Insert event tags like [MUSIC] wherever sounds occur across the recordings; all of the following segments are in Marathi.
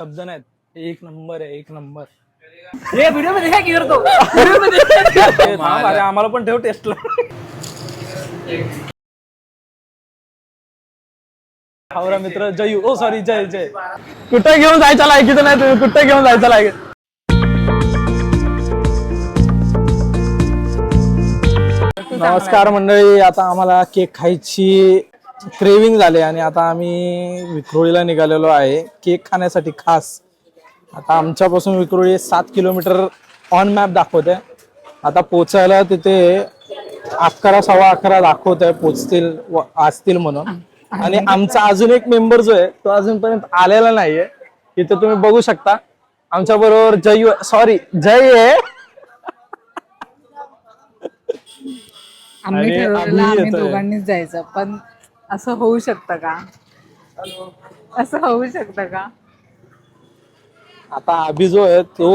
शब्द नाहीत एक नंबर आहे एक नंबर. ये व्हिडिओमध्ये काय करतो व्हिडिओमध्ये ए, थांब, अरे आम्हाला पण ठेव टेस्टला हावरा मित्र जयू. ओ सॉरी जय जय. कुठं घेऊन जायचा लायकीचं नाही तुम्ही कुठं घेऊन जायचा लायक नमस्कार मंडळी आता आम्हाला केक खायची क्रेविंग झाली आणि आता आम्ही विक्रोळीला निघालेलो आहे. केक खाण्यासाठी खास. आता आमच्यापासून विक्रोळी सात किलोमीटर ऑन मॅप दाखवते. आता पोचायला तिथे अकरा सव्वा अकरा दाखवत आहे पोचतील व- असतील म्हणून. आणि आमचा अजून एक मेंबर जो आहे तो अजूनपर्यंत आलेला नाहीये. इथे तुम्ही बघू शकता. आमच्या बरोबर जय सॉरी जय आहे आम्ही आम्ही. दोघांनीच जायचं पण असं होऊ शकतं का? असं होऊ शकतं का? आता अभि जो आहे तो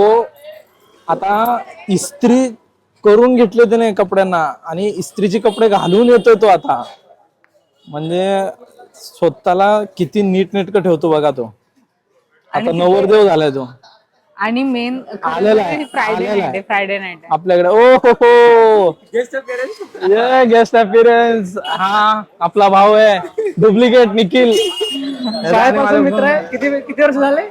आता इस्त्री करून घेतले त्याने कपड्यांना आणि इस्त्रीचे कपडे घालून येतोय तो आता. म्हणजे स्वतःला किती नीट नेटकं ठेवतो बघा तो. आता नवरदेव झालाय तो. आणि मेन आलेला आहे, फ्रायडे आलेला नाईट आहे. आहे फ्रायडे नाईट आहे. आपल्याकडे ओ हो हो. गेस्ट अपिअरन्स हा आपला भाऊ आहे. डुप्लिकेट निखिल. शाळेपासून मित्र आहे? किती किती वर्ष झाले?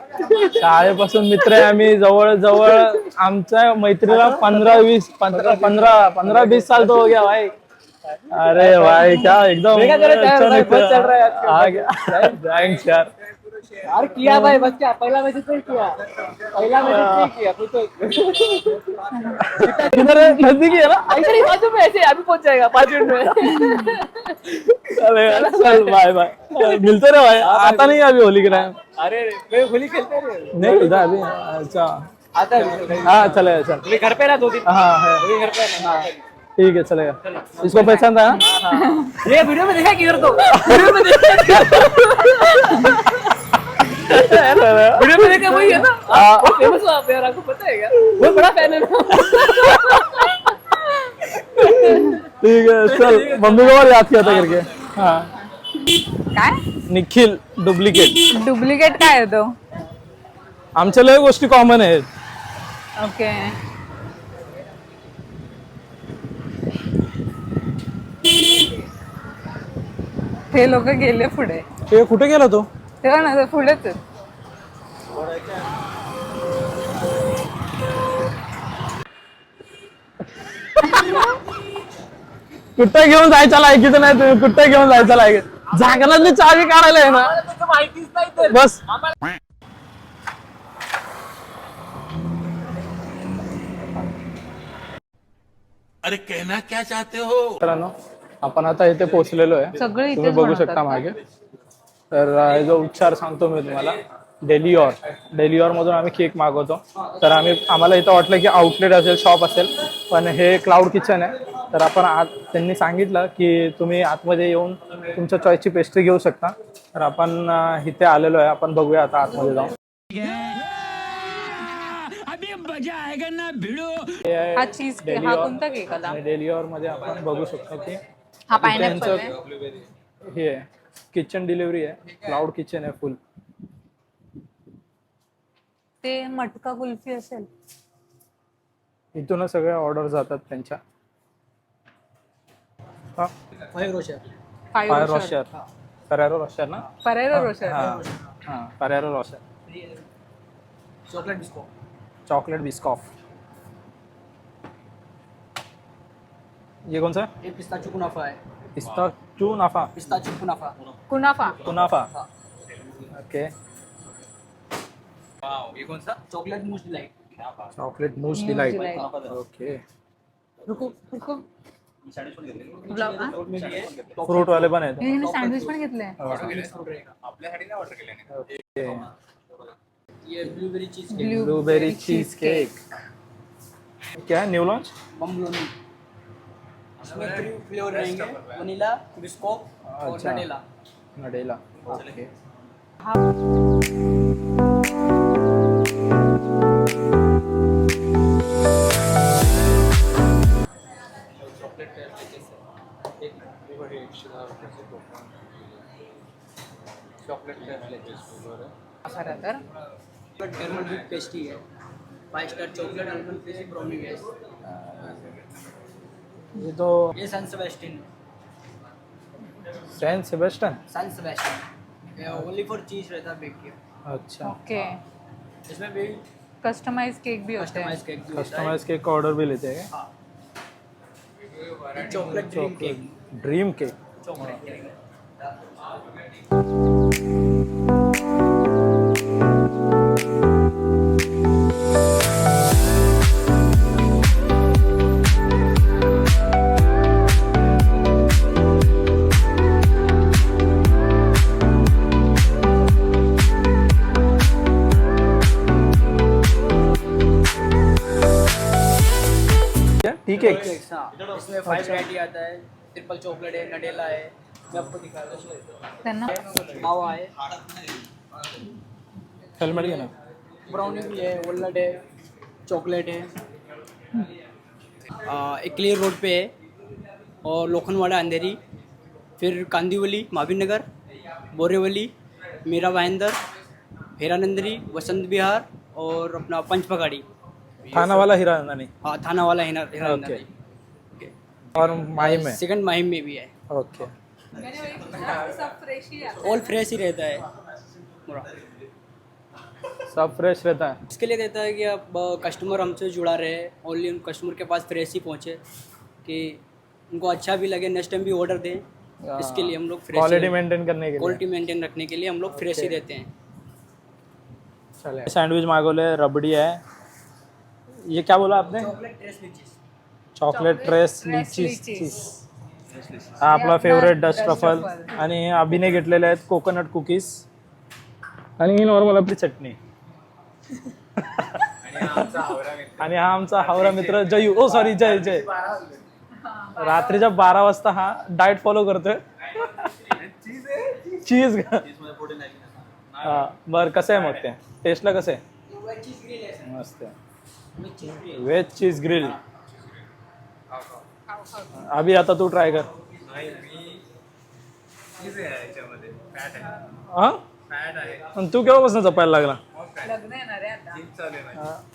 शाळेपासून मित्र आहे आम्ही. जवळ जवळ आमच्या मैत्रीला पंधरा वीस पंधरा पंधरा पंधरा बीस साल तो हो गया भाई. अरे भाई क्या एकदम भाई, चल रहा है आजकल। गया. [LAUGHS] थैंक्स यार. यार किया भाई बस क्या पहला मैसेज नहीं किया। पहला मैसेज नहीं किया तू तो [LAUGHS] किधर है नज़दीक ही है ना? ऐसे नहीं बाजू में ऐसे अभी पहुँच जाएगा पाँच मिनट में। [LAUGHS] अरे यार, चल बाय बाय मिलते रहे भाई आता नहीं अभी होली के टाइम अरे मैं होली खेलते रहे। नहीं इधर अभी अच्छा। आता है हाँ चलेगा चल। मैं घर पे रहा दो दिन। हाँ है। अभी घर पे रहा ठीक है चलेगा। इसको पहचानता है हाँ? ये वीडियो में देखा किधर तो? [LAUGHS] वीडियो में देखा वीडियो में देखा वही है ना हाँ। वो फेमस हुआ आप यार आपको पता है क्या वो बड़ा फैन है ना ठीक है चल मम्मी को याद किया था करके हाँ काय निखिल डुप्लिकेट डुप्लिकेट काय आहे तो? आमच्या लय गोष्टी कॉमन आहेत. ओके ते लोक गेले पुढे. ते कुठे गेला तो? तेव्हा ना ते पुढेच. कुठं घेऊन जायचा लायकीचं नाही तुम्ही कुठं घेऊन जायचा लायक? झाकणातली चावी काढायला आहे ना. माहितीच नाही तर. बस. अरे कहना क्या चाहते हो? मित्रांनो आपण आता इथे पोहोचलेलो आहे. सगळे इथेच बघू बनवतात शकता मागे. तर जो उच्चार सांगतो मी तुम्हाला डेलिओर डेलिओर मधून आम्ही केक मागवतो. तर आम्ही आम्हाला इथं वाटलं की आउटलेट असेल शॉप असेल पण हे क्लाउड किचन आहे. तर आपण आत त्यांनी सांगितलं की तुम्ही आतमध्ये येऊन तुमच्या चॉईसची पेस्ट्री घेऊ शकता. तर आपण इथे आलेलो आहे. आपण बघूया आता आतमध्ये जाऊन. डेलिओरमध्ये आपण बघू शकतो की हा हे किचन डिलिव्हरी आहे. क्लाउड किचन आहे फुल ते मटका कुल्फी असेल. इथूनच सगळ्या ऑर्डर जातात त्यांच्या. हा. भाई रोशन फाय फायर रॉशर फॅरेरो रॉशर ना? परेरो रोशर हा. हा. Ferrero Rocher chocolate Biscoff chocolate Biscoff. ये कौन सा? ये पिस्ताचू कुनाफा है पिस्ता चू नाफा? पिस्ताचू कुनाफा। कुनाफा। कुनाफा ओके। ये कौन सा? Chocolate mousse delight. Chocolate mousse delight. Okay. रुको रुको। हा? फ्रूट वाले पण आहेत सँडविच पण घेतलंय ओके। ये blueberry cheese cake. Blueberry cheese cake. क्या न्यू लॉन्च? बम्बलोनी इसमें थ्री फ्लेवर रहेंगे वनीला बिस्को और अच्छा। Nutella Nadella okay chocolate pastry है। Five star chocolate almond pastry brownie है। ये तो ये San Sebastian San Sebastian San Sebastian ये ओनली फॉर चीज़ रहता है बेक किया अच्छा। ओके। इसमें भी कस्टमाइज केक भी होते हैं। कस्टमाइज केक भी कस्टमाइज केक का ऑर्डर भी लेते हैं हाँ। Chocolate dream cake dream cake chocolate cake triple chocolate है नडेला है मैं आपको दिखा रहा त्यांना? हूँ मावा है हेलमेट घे ना. ब्राउनी भी है वॉलनट है चॉकलेट है आ, एक क्लियर रोड पे है और लोखनवाड़ा अंधेरी. फिर कांदीवली महावीर नगर बोरेवली मीरा भाईंदर हेरानंदरी वसंत विहार और अपना पंचपगाड़ी. थाना वाला हीरा नहीं हाँ थाना वाला हेरा हेरानंदरी और माही में? सेकंड माहिम में भी है। ओके। सब फ्रेश ही ऑल फ्रेश ही रहता है। सब फ्रेश रहता है? इसके लिए रहता है कि अब कस्टमर हमसे जुड़ा रहे ओनली उन कस्टमर के पास फ्रेश ही पहुँचे कि उनको अच्छा भी लगे नेक्स्ट टाइम भी ऑर्डर दें इसके लिए हम लोग क्वालिटी मेंटेन करने के लिए। क्वालिटी मेंटेन रखने के लिए हम लोग फ्रेश ही देते हैं। चले। सँडविच मागवले रबडी है। ये क्या बोला आपने? चॉकलेट ट्रेस लिचीस चीज हा आपला फेवरेट डस्ट रफल आणि अभिने घेतलेले आहेत कोकोनट कुकीज आणि ही नॉर्मल आपली चटणी. आणि हा आमचा हावरा मित्र जयू. ओ सॉरी जय जय. रात्रीच्या बारा वाजता हा डाएट फॉलो करतोय. चीज हा बर कसं आहे मग ते? टेस्टला कसं आहे? मस्त आहे. व्हेज चीज ग्रिल अभि आता तू ट्राय कर. हा? आणि तू केव्हापासून जपायला लागला? लग्न येणार आहे आता.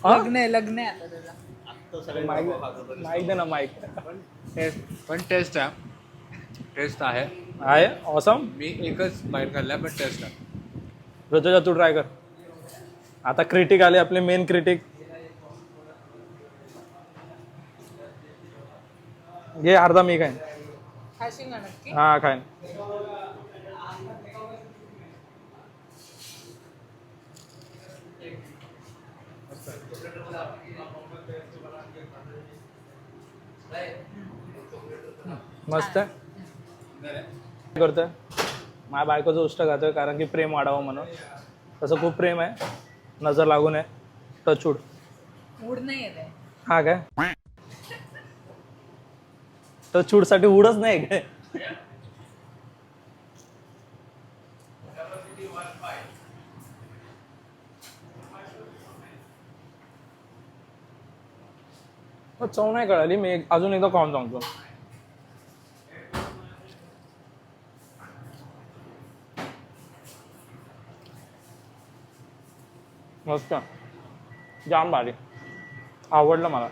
हा? लग्न आहे लग्न आहे आता त्याचं. माईक दे ना माईक टेस्ट पण टेस्ट आहे. टेस्ट आहे. आहे? ऑसम मी एकच बाहेर खाल्लाय पण टेस्ट आहे. ऋतुजा तू ट्राय कर. आता क्रिटिक आले आपले मेन क्रिटिक घे अर्धा मी काय खाशील ना नक्की? हा काय मस्त आहे. काय करतोय? माझ्या बायकोचं उष्ट खातोय कारण की प्रेम वाढावं म्हणून. तसं खूप प्रेम आहे. नजर लागू नये. टचूड मूड नाही येत आहे. हा काय? तर चूडसाठी उडच नाही काय हो, चव नाही कळाली. मी अजून एकदा खाऊन सांगतो. मस्त. जाम भारी. आवडलं मला.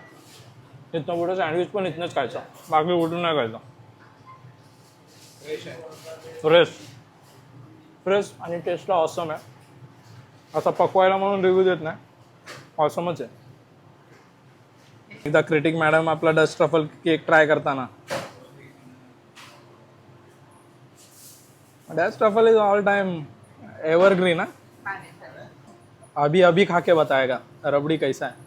इथनं पुढे सँडविच पण इथनंच खायचं. बाकी कुठून नाही खायचं. फ्रेश फ्रेश आणि टेस्टला ऑसम आहे. असा पकवायला म्हणून रिव्ह्यू देत नाही. ऑसमच आहे. एकदा क्रिटिक मॅडम आपला डस्ट रफल केक ट्राय करताना. Dutch truffle is all time evergreen ना अभी अभी खा के बताएगा. रबड़ी कैसा है?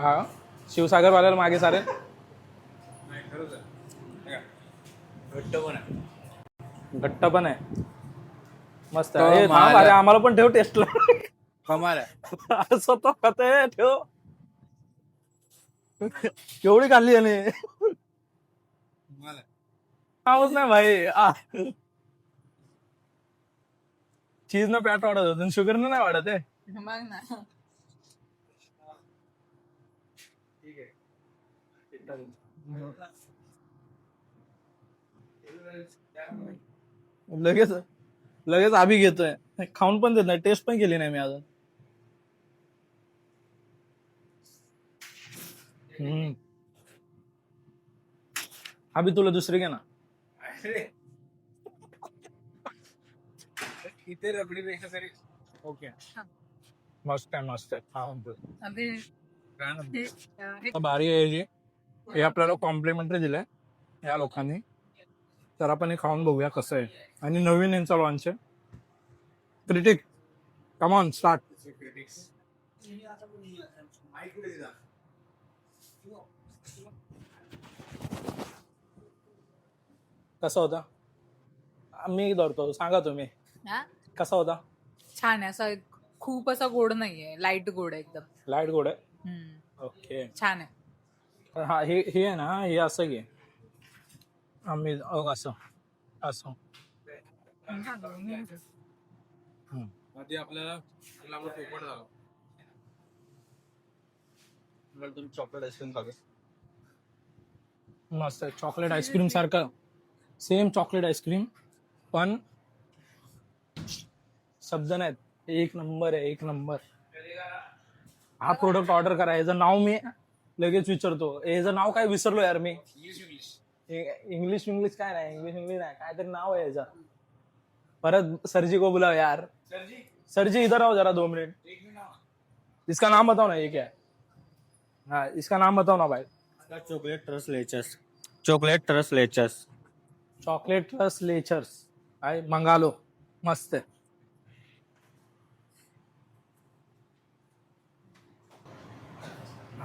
हा? शिवसागर वाल्याला मागे सारे घट्ट पण आहे. घट्ट पण आहे. मस्त आहे. थांब, अरे आम्हाला पण ठेव टेस्टला कमाल आहे. [LAUGHS] असं तो खाते ठेव. केवढी खाल्ली याने? कमाल आहे. नाही भाई. आ. चीज न पॅट वाढत होत शुगर नाही वाढत आहे. मग ना. लगेच लगेच आभी घेतोय. खाऊन पण देत नाही टेस्ट पण केली नाही मी अजून. हम्म. अभि तुला दुसरी घे ना. इथे रबडीपेक्षा तरी. ओके. मस्त आहे मस्त आहे. हा म्हणतो अभि काय म्हणतो? हे- अं, हे- आता भारी आहे जी हे आपल्याला कॉम्प्लिमेंटरी दिलंय या लोकांनी. तर आपण हे खाऊन बघूया कसं आहे. आणि नवीन यांचा लॉन्च आहे. क्रिटिक कमॉन स्टार्ट कसा होता? मी धरतो सांगा तुम्ही. हा? कसा होता? छान आहे असं खूप असा गोड नाहीये लाइट गोड आहे एकदम. लाइट गोड आहे? हम्म. ओके छान आहे. हा हे हे आहे ना हे असं घे. आम्ही अहो, असं असं. आधी आपल्याला पोपट झाला तुम्ही चॉकलेट आईस्क्रीम खावे. मस्त चॉकलेट आईस्क्रीम सारखं. सेम चॉकलेट आईस्क्रीम पण शब्द नाहीत. एक नंबर आहे एक नंबर हा प्रोडक्ट ऑर्डर करा. याचं नाव मी लगेच विचारतो. याचं नाव काय विसरलो यार मी. इंग्लिश इंग्लिश काय नाही इंग्लिश इंग्लिश नाही. काहीतरी नाव आहे याचं. परत सरजी को बुलाओ यार. सरजी? इधर आओ जरा दो मिनट. इसका नाम बताओ ना ये क्या है हाँ इसका नाम बताओ ना भाई. चॉकलेट ट्रस लेचस चॉकलेट ट्रस लेचस चॉकलेट प्लस लेचर्स आहे मंगा लो. मस्त. आहे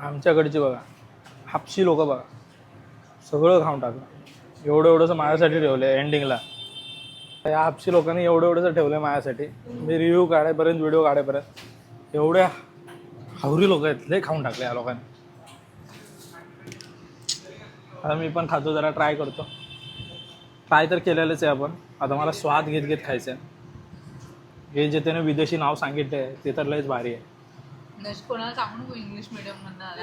आमच्याकडची बघा हापशी लोक बघा. सगळं खाऊन टाकलं. एवढं एवढंसं माझ्यासाठी ठेवलं आहे एंडिंगला या हापशी लोकांनी एवढं एवढंसं आहे माझ्यासाठी. मी रिव्ह्यू काढायपर्यंत व्हिडिओ काढायपर्यंत एवढ्या हावरी लोक आहेत लय खाऊन टाकले या लोकांनी. आता मी पण खातो जरा ट्राय करतो. ट्राय तर केलेलंच आहे आपण. आता मला स्वाद घेत घेत खायचं आहे हे जे त्याने विदेशी नाव सांगितलंय ते तर लयच भारी आहे. कोणाला सांगू नको इंग्लिश मिडियम मधनं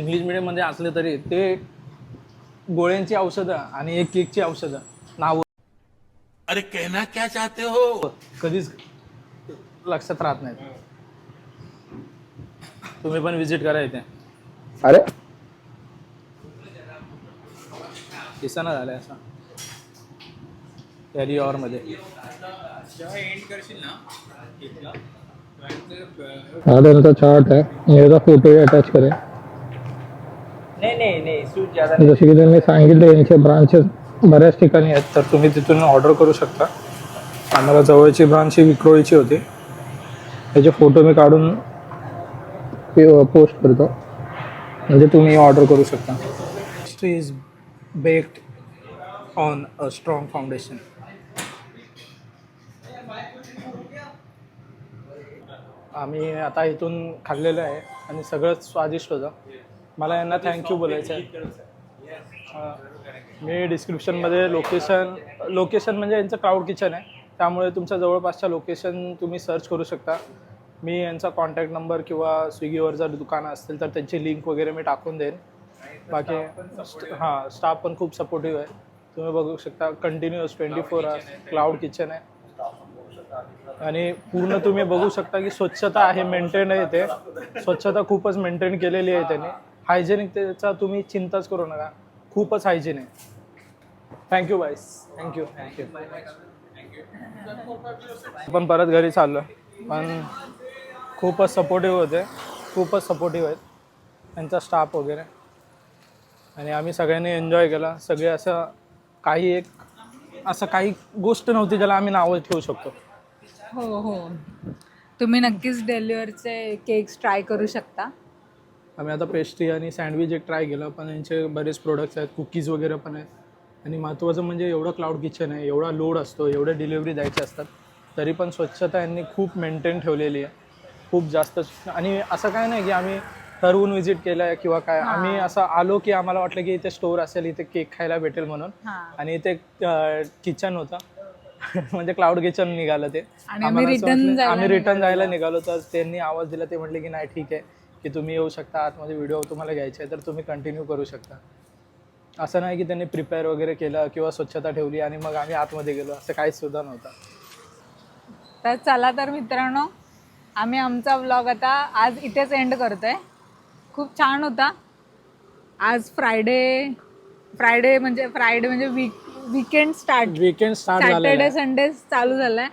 इंग्लिश मिडियममध्ये असले तरी ते गोळ्यांची औषधं आणि एक केकची औषधं नाव. अरे कहना क्या चाहते हो? कधीच लक्षात राहत नाहीत. तुम्ही पण विजिट करा इथे. अरे? दिसाना झालंय असं. कॅरी ऑरमध्ये. जेव्हा एंड करशील ना? हा त्यांचा चार्ट आहे याचा फोटो अटॅच करेल नाही नाही नाही सूट ज्यादा जसे की त्यांनी सांगितले यांचे ब्रांचेस बऱ्याच ठिकाणी आहेत तर तुम्ही तिथून ऑर्डर करू शकता आम्हाला जवळची ब्रांच ही विक्रोळीची होती। त्याचे फोटो मी काढून पोस्ट करतो म्हणजे तुम्ही ऑर्डर करू शकता। Is baked on a strong foundation आम्ही आता इथून खाल्लेलं आहे आणि सगळंच स्वादिष्ट होतं. मला यांना थँक्यू बोलायचं आहे मी डिस्क्रिप्शनमध्ये लोकेशन लोकेशन म्हणजे यांचं क्लाउड किचन आहे. त्यामुळे तुमच्या जवळपासच्या लोकेशन तुम्ही सर्च करू शकता. मी यांचा कॉन्टॅक्ट नंबर किंवा स्विगीवर जर दुकानं असतील तर त्यांची लिंक वगैरे मी टाकून देईन. बाकी हां स्टाफ पण खूप सपोर्टिव्ह आहे. तुम्ही बघू शकता continuous twenty four hours cloud kitchen आहे. आणि पूर्ण तुम्ही बघू शकता की स्वच्छता आहे मेंटेन आहे ते स्वच्छता खूपच मेंटेन केलेली आहे त्यांनी. हायजेनिक त्याचा तुम्ही चिंताच करू नका. खूपच हायजीन आहे. थँक्यू बाईस थँक्यू थँक्यू आपण परत घरी चाललो. पण खूपच सपोर्टिव्ह होते. खूपच सपोर्टिव्ह आहेत. त्यांचा स्टाफ वगैरे. आणि आम्ही सगळ्यांनी एन्जॉय केला. सगळे असं काही एक असं काही गोष्ट नव्हती ज्याला आम्ही नावं ठेवू शकतो. हो हो. तुम्ही नक्कीच डेलिव्हरचे केक्स ट्राय करू शकता. आम्ही आता पेस्ट्री आणि सँडविच एक ट्राय केलं पण यांचे बरेच प्रोडक्ट्स आहेत कुकीज वगैरे पण आहेत. आणि महत्त्वाचं म्हणजे एवढं क्लाउड किचन आहे एवढा लोड असतो एवढे डिलिव्हरी द्यायचे असतात तरी पण स्वच्छता यांनी खूप मेंटेन ठेवलेली आहे. खूप जास्त आणि असं काय नाही की आम्ही ठरवून विजिट केलं आहे किंवा काय आम्ही असं आलो की आम्हाला वाटलं की इथे स्टोअर असेल इथे केक खायला भेटेल म्हणून. आणि इथे किचन होतं. म्हणजे क्लाउड किचन निघालं ते. आणि आम्ही आम्हाला असं return वाटलं- जायला आम्ही रिटर्न जायला निघालो तर त्यांनी आवाज दिला ते म्हटले की नाही ठीक आहे की तुम्ही येऊ शकता आतमध्ये व्हिडिओ तुम्हाला घ्यायचे आहे तर तुम्ही कंटिन्यू करू शकता. असं नाही की त्यांनी प्रिपेअर वगैरे केलं किंवा स्वच्छता ठेवली आणि मग आम्ही आतमध्ये गेलो असं काहीच सुद्धा नव्हतं. तर चला तर मित्रांनो आम्ही आमचा व्लॉग आता आज इथेच एंड करतोय. खूप छान होता. आज फ्रायडे फ्रायडे म्हणजे फ्रायडे म्हणजे week weekend start weekend start Saturday आहे. संडे चालू झालाय.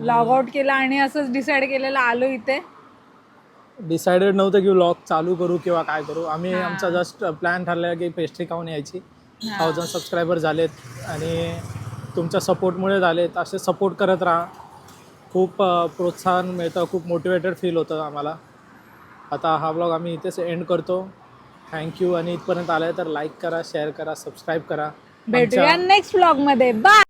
लॉग आउट केला आणि असंच डिसाईड केलेलं आलो इथे. डिसाइडेड नव्हतं की व्लॉग चालू करू किंवा काय करू. आम्ही आमचा जस्ट प्लॅन ठरला की पेस्ट्री खाऊन यायची. थाउजंड सबस्क्रायबर झालेत आणि तुमच्या सपोर्टमुळे झालेत. असे सपोर्ट करत राहा. खूप अ, प्रोत्साहन मिळतं. खूप मोटिवेटेड फील होतं आम्हाला. आता हा ब्लॉग आम्ही इथेच एंड करतो. थँक्यू आणि इथपर्यंत आलाय तर लाईक करा शेअर करा सबस्क्राईब करा. भेटूया नेक्स्ट व्लॉगमध्ये. बाय